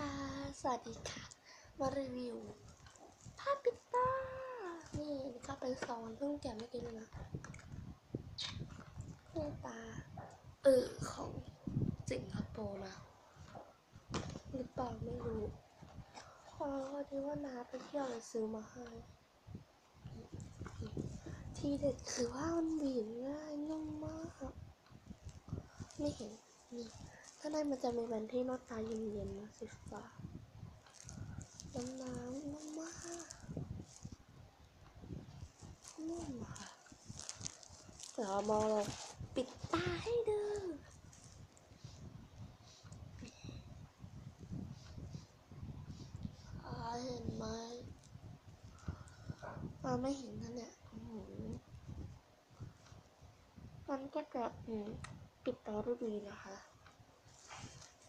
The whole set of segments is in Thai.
ค่ะ สวัสดีค่ะ มารีวิวผ้าปิดตา นี่ก็เป็นซองเพิ่งแกะเมื่อกี้เลยนะนี่ตา เออของสิงคโปร์นะหรือเปล่าไม่รู้พอดีว่านาไปเที่ยวเลยซื้อมาให้ ทีเด็ดคือว่ามันบีบง่ายนุ่มมาก ไม่เห็นนี่างในมันจะมีแบนที่นวดตาเย็นๆนะสีฟ้าน้ำน้ำนุ่มมากนุ่มอะค่ะเดี๋ยวเอามาปิดตาให้ดูเห็นไหมอ่าไม่เห็นนะเนี่ยมันก็จะปิดตาได้ดีนะคะ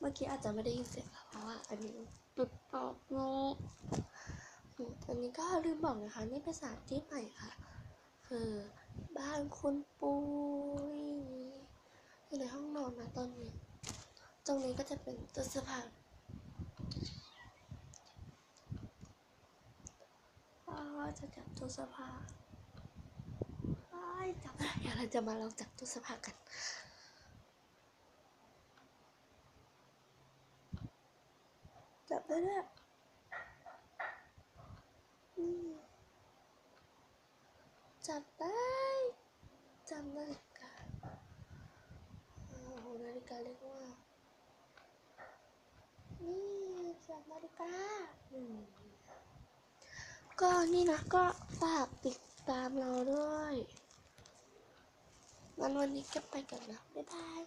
เมื่อกี้อาจจะไม่ได้ยินเสียงค่ะเพราะว่าอันนี้ปิดตอบงงอันนี้ก็ลืมบอกนะคะนี่เป็นสถานที่ใหม่ค่ะ คือบ้านคุณปุ้ยอยู่ในห้องนอนนะตอนนี้ ตรงนี้ก็จะเป็นตู้เสื้อผ้าอ้าจะจับตู้เสื้อผ้าอ้ายจับเดี๋ยวเราจะมาลองจับตู้เสื้อผ้ากัน จับได้ด้วยจับได้จำนาฬิกาโอ้โหนาฬิกาเล็กมากนี่จับนาฬิกาก็นี่นะก็ฝากติดตามเราด้วยงั้นวันนี้ก็ไปกันนะบ๊ายบาย